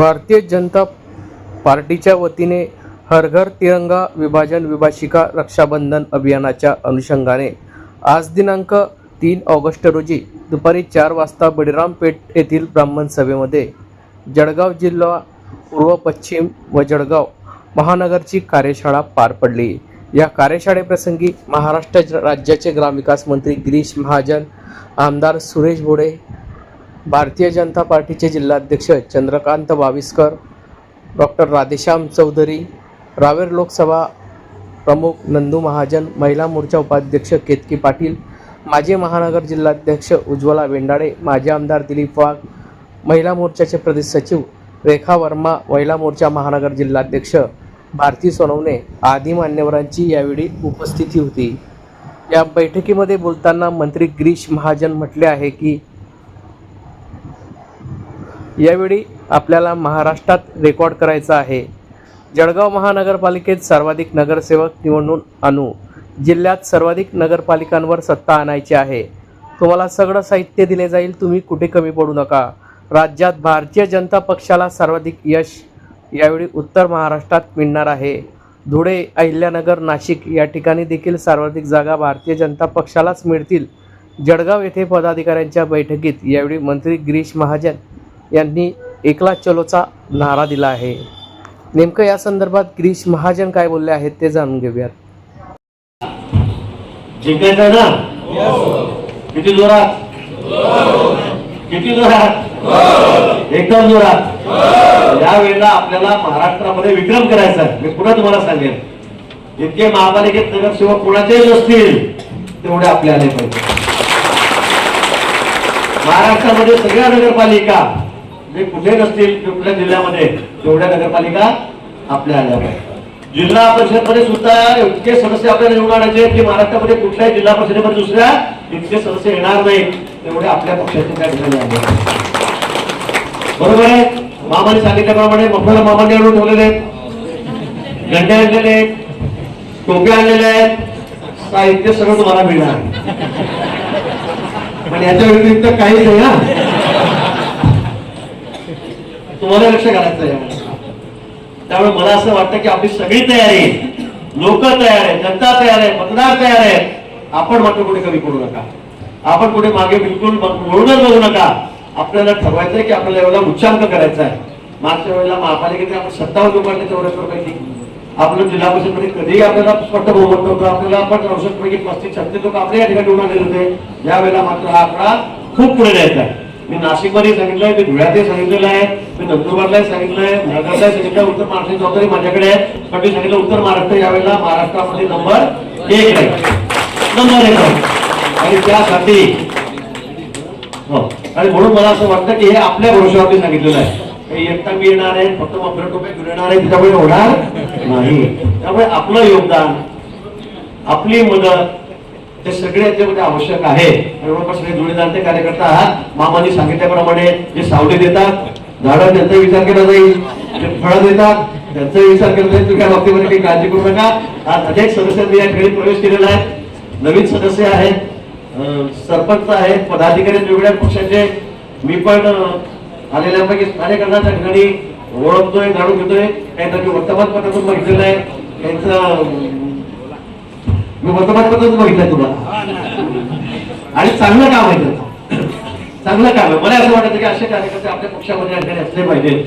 भारतीय जनता पार्टीच्या वतीने हर घर तिरंगा विभाजन विभाषिका रक्षाबंधन अभियानाच्या अनुषंगाने आज दिनांक तीन ऑगस्ट रोजी दुपारी चार वाजता बळीरामपेठ येथील ब्राह्मण सभेमध्ये जळगाव जिल्हा पूर्व पश्चिम व जळगाव महानगरची कार्यशाळा पार पडली. या कार्यशाळेप्रसंगी महाराष्ट्र राज्याचे ग्रामविकास मंत्री गिरीश महाजन आमदार सुरेश भोडे भारतीय जनता पार्टीचे जिल्हाध्यक्ष चंद्रकांत बाविस्कर डॉक्टर राधेश्याम चौधरी रावेर लोकसभा प्रमुख नंदू महाजन महिला मोर्चा उपाध्यक्ष केतकी पाटील माजी महानगर जिल्हाध्यक्ष उज्ज्वला वेंडाळे माजी आमदार दिलीप वाघ महिला मोर्चाचे प्रदेश सचिव रेखा वर्मा महिला मोर्चा महानगर जिल्हाध्यक्ष भारती सोनवणे आदी मान्यवरांची यावेळी उपस्थिती होती. या बैठकीमध्ये बोलताना मंत्री गिरीश महाजन म्हटले आहे की यावेळी आपल्याला महाराष्ट्रात रेकॉर्ड करायचा आहे. जळगाव महानगरपालिकेत सर्वाधिक नगरसेवक निवडून आणू. जिल्ह्यात सर्वाधिक नगरपालिकांवर सत्ता आणायची आहे. तुम्हाला सगळं साहित्य दिले जाईल तुम्ही कुठे कमी पडू नका. राज्यात भारतीय जनता पक्षाला सर्वाधिक यश यावेळी उत्तर महाराष्ट्रात मिळणार आहे. धुळे अहिल्यानगर नाशिक या ठिकाणी देखील सर्वाधिक जागा भारतीय जनता पक्षालाच मिळतील. जळगाव येथे पदाधिकाऱ्यांच्या बैठकीत यावेळी मंत्री गिरीश महाजन यांनी एकला चलोचा नारा दिला आहे. नेमकं या संदर्भात गिरीश महाजन काय बोलले आहेत ते जाणून घेऊयात. जिंकायचं ना? किती जोरात? किती जोरात? एकदम जोरात. या वेळेला आपल्याला महाराष्ट्रामध्ये विक्रम करायचा आहे. मी पुन्हा तुम्हाला सांगेन. इतके महापालिकेत नगरसेवक कोणाचेही नसतील तेवढे आपले आले पाहिजे. महाराष्ट्रामध्ये सगळ्या नगरपालिका जे कुठे नसतील कुठल्या जिल्ह्यामध्ये तेवढ्या नगरपालिका आपल्या आल्या पाहिजे जिल्हा परिषदमध्ये सुद्धा इतके सदस्य आपल्याला निवडून आणायचे की महाराष्ट्रामध्ये कुठल्याही जिल्हा परिषदेमध्ये दुसऱ्या इतके सदस्य येणार नाही तेवढे आपल्या पक्षाचे त्या ठिकाणी आले. बरोबर आहे? मामाने सांगितल्याप्रमाणे मफळा मामाने आणून ठेवलेले आहेत. गंडे आणलेले आहेत. टोपे आणलेले आहेत. साहित्य सगळं तुम्हाला मिळणार. पण याच्या व्यतिरिक्त काहीच नाही ना तुम्हाला लक्ष घालायचं आहे त्यामुळे मला असं वाटतं की आपली सगळी तयारी लोक तयार आहे जनता तयार आहे मतदार तयार आहे आपण मात्र कुठे कमी पडू नका. आपण कुठे मागे बिलकुल म्हणूनच बघू नका. आपल्याला ठरवायचंय की आपल्याला एवढा उच्चांक करायचा आहे. मागच्या वेळेला महापालिकेने आपण सत्तावन्न लोकांनी चौऱ्याहत्तर पैकी आपलं जिल्हा परिषदमध्ये कधीही आपल्याला स्पष्ट बहुमत नव्हतं. आपल्याला आपण चौसष्ट पैकी पस्तीस छत्तीस लोक आपल्या या ठिकाणी निवडून होते. यावेळेला मात्र हा आकडा खूप पुढे द्यायचा आहे. मी नाशिकमध्ये सांगितलंय मी धुळ्यातही सांगितलेलं आहे. मी नंदुरबारला सांगितलंय. नगरलाही सांगितलं उत्तर महाराष्ट्राची जबाबदारी माझ्याकडे आहे. पण मी सांगितलं उत्तर महाराष्ट्र यावेळेला महाराष्ट्रामध्ये नंबर एक आहे नंबर एक आहे आणि त्यासाठी हो. आणि म्हणून मला असं वाटतं की हे आपल्या भरोशावरती सांगितलेलं आहे. एकटा मी येणार आहे फक्त मफलर टोपे घेऊन येणार आहे त्याच्यामुळे होणार नाही. त्यामुळे आपलं योगदान आपली मदत ते सगळे याच्यामध्ये आवश्यक आहे. जवळपास सगळे जोडीदार कार्यकर्ता आहात. मामांनी सांगितल्याप्रमाणे जे सावली देतात झाडं त्यांचा विचार केला जाईल. जे फळं देतात. त्यांचा विचार केला जाईल. तुम्ही बाबतीमध्ये काही काळजी करू नका. आज अनेक सदस्यांनी या ठिकाणी प्रवेश केलेला आहे. नवीन सदस्य आहेत. सरपंच आहेत. पदाधिकारी वेगवेगळ्या पक्षाचे. मी पण आलेल्यापैकी आलेल्यापैकी त्या ठिकाणी ओळखतोय जाणून घेतोय. काही त्यांनी मी वर्तमानपत्रातून बघितलेलं आहे. त्यांचं मी वर्तमानपत्रातून बघितलंय तुम्हाला आणि चांगलं काम आहे त्याचं. चांगलं काम आहे. मला असं वाटतं की असे कार्यकर्ते आपल्या पक्षामध्ये असले पाहिजे.